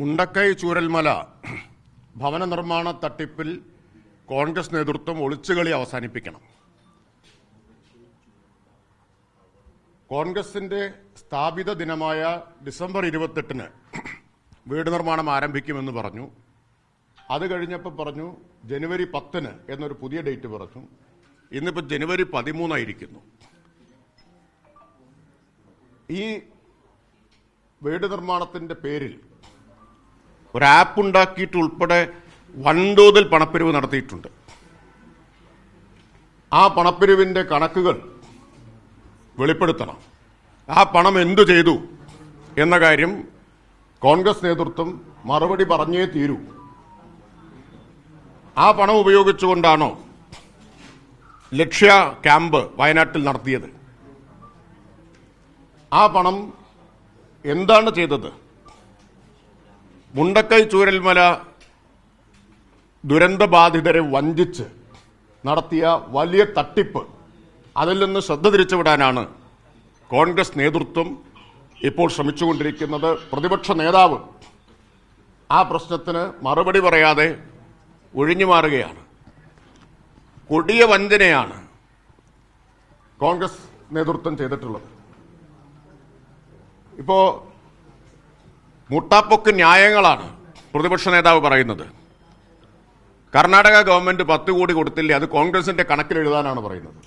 മുണ്ടക്കൈ ചൂരൽമല ഭവന നിർമ്മാണ തട്ടിപ്പിൽ കോൺഗ്രസ് നേതൃത്വം ഒളിച്ചുകളി അവസാനിപ്പിക്കണം. കോൺഗ്രസിന്റെ സ്ഥാപിത ദിനമായ ഡിസംബർ ഇരുപത്തെട്ടിന് വീട് നിർമ്മാണം ആരംഭിക്കുമെന്ന് പറഞ്ഞു. അത് കഴിഞ്ഞപ്പോൾ പറഞ്ഞു ജനുവരി പത്തിന് എന്നൊരു പുതിയ ഡേറ്റ് പറഞ്ഞു. ഇന്നിപ്പോൾ ജനുവരി പതിമൂന്നായിരിക്കുന്നു. ഈ വീട് നിർമ്മാണത്തിന്റെ പേരിൽ ഒരു ആപ്പ് ഉണ്ടാക്കിയിട്ട് ഉൾപ്പെടെ വൻതോതിൽ പണപ്പിരിവ് നടത്തിയിട്ടുണ്ട്. ആ പണപ്പിരിവിന്റെ കണക്കുകൾ വെളിപ്പെടുത്തണം. ആ പണം എന്തു ചെയ്തു എന്ന കാര്യം കോൺഗ്രസ് നേതൃത്വം മറുപടി പറഞ്ഞേ തീരൂ. ആ പണം ഉപയോഗിച്ചുകൊണ്ടാണോ ലക്ഷ്യ ക്യാമ്പ് വയനാട്ടിൽ നടത്തിയത്? ആ പണം എന്താണ് ചെയ്തത്? മുണ്ടക്കൈ ചൂരൽമല ദുരന്തബാധിതരെ വഞ്ചിച്ച് നടത്തിയ വലിയ തട്ടിപ്പ്. അതിൽ നിന്ന് ശ്രദ്ധ തിരിച്ചുവിടാനാണ് കോൺഗ്രസ് നേതൃത്വം ഇപ്പോൾ ശ്രമിച്ചുകൊണ്ടിരിക്കുന്നത്. പ്രതിപക്ഷ നേതാവ് ആ പ്രശ്നത്തിന് മറുപടി പറയാതെ ഒഴിഞ്ഞു മാറുകയാണ്. കൊടിയ വഞ്ചനയാണ് കോൺഗ്രസ് നേതൃത്വം ചെയ്തിട്ടുള്ളത്. ഇപ്പോ മുട്ടാപ്പൊക്ക് ന്യായങ്ങളാണ് പ്രതിപക്ഷ നേതാവ് പറയുന്നത്. കർണാടക ഗവൺമെന്റ് പത്ത് കോടി കൊടുത്തില്ലേ അത് കോൺഗ്രസിന്റെ കണക്കിൽ എഴുതാനാണ് പറയുന്നത്.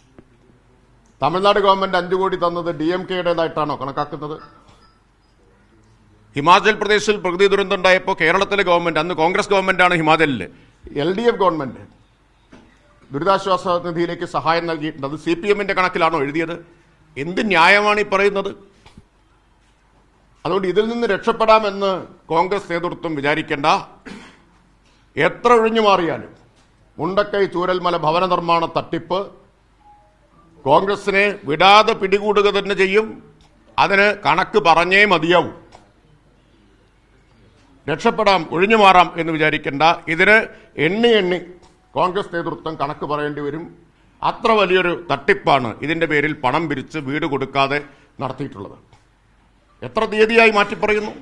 തമിഴ്നാട് ഗവൺമെന്റ് അഞ്ചു കോടി തന്നത് ഡി എം കെയുടേതായിട്ടാണോ കണക്കാക്കുന്നത്? ഹിമാചൽ പ്രദേശിൽ പ്രകൃതി ദുരന്തം ഉണ്ടായപ്പോൾ കേരളത്തിലെ ഗവൺമെന്റ് അന്ന് കോൺഗ്രസ് ഗവൺമെന്റാണ് ഹിമാചലിൽ എൽ ഡി എഫ് ഗവൺമെന്റ് ദുരിതാശ്വാസ നിധിയിലേക്ക് സഹായം നൽകിയിട്ടുണ്ട്. അത് സി പി എമ്മിന്റെ കണക്കിലാണോ എഴുതിയത്? എന്ത് ന്യായമാണ് ഈ പറയുന്നത്? അതുകൊണ്ട് ഇതിൽ നിന്ന് രക്ഷപ്പെടാമെന്ന് കോൺഗ്രസ് നേതൃത്വം വിചാരിക്കേണ്ട. എത്ര ഒഴിഞ്ഞു മാറിയാലും മുണ്ടക്കൈ ചൂരൽമല ഭവന നിർമ്മാണ തട്ടിപ്പ് കോൺഗ്രസിനെ വിടാതെ പിടികൂടുക തന്നെ ചെയ്യും. അതിന് കണക്ക് പറഞ്ഞേ മതിയാവും. രക്ഷപ്പെടാം ഒഴിഞ്ഞു മാറാം എന്ന് വിചാരിക്കേണ്ട. ഇതിന് എണ്ണി എണ്ണി കോൺഗ്രസ് നേതൃത്വം കണക്ക് പറയേണ്ടി വരും. അത്ര വലിയൊരു തട്ടിപ്പാണ് ഇതിന്റെ പേരിൽ പണം പിരിച്ച് വീട് കൊടുക്കാതെ നടത്തിയിട്ടുള്ളത്. എത്ര തീയതിയായി മാറ്റി പറയുന്നു?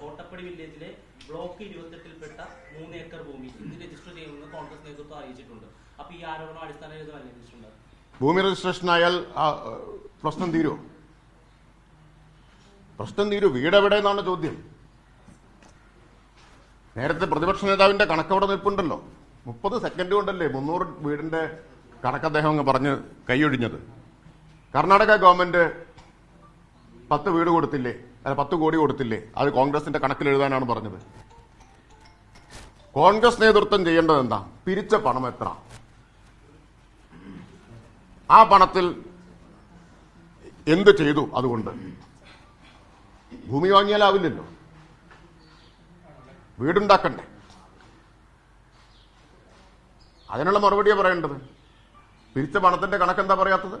കോട്ടപ്പടി വില്ലേജിലെ ബ്ലോക്ക് ഇരുപത്തെട്ടിൽപ്പെട്ട മൂന്ന് ഏക്കർ ഭൂമി ഇന്ന് രജിസ്റ്റർ ചെയ്യുമെന്ന് കോൺഗ്രസ് നേതൃത്വം അറിയിച്ചിട്ടുണ്ട്. അപ്പൊ ഈ ആരോപണം അടിസ്ഥാനരഹിതമല്ലേ മിനിസ്റ്റർ ഭൂമി രജിസ്ട്രേഷൻ ആയാൽ പ്രശ്നം തീരുമോ പ്രശ്നം തീരൂ. വീട് എവിടെ എന്നാണ് ചോദ്യം. നേരത്തെ പ്രതിപക്ഷ നേതാവിന്റെ കണക്കവിടെ നിൽപ്പുണ്ടല്ലോ. മുപ്പത് സെക്കൻഡ് കൊണ്ടല്ലേ മുന്നൂറ് വീടിന്റെ കണക്ക് അദ്ദേഹം അങ്ങ് പറഞ്ഞ് കൈയൊഴിഞ്ഞത്? കർണാടക ഗവൺമെന്റ് പത്ത് വീട് കൊടുത്തില്ലേ? അല്ല പത്ത് കോടി കൊടുത്തില്ലേ? അത് കോൺഗ്രസിന്റെ കണക്കിൽ എഴുതാനാണ് പറഞ്ഞത്. കോൺഗ്രസ് നേതൃത്വം ചെയ്യേണ്ടത് എന്താ? പിരിച്ച പണം എത്ര? ആ പണത്തിൽ എന്ത് ചെയ്തു അതുകൊണ്ട്? ഭൂമി വാങ്ങിയാലാവില്ലല്ലോ വീടുണ്ടാക്കണ്ടേ? അതിനുള്ള മറുപടിയാണ് പറയേണ്ടത്. പിരിച്ച പണത്തിന്റെ കണക്ക് എന്താ പറയാത്തത്?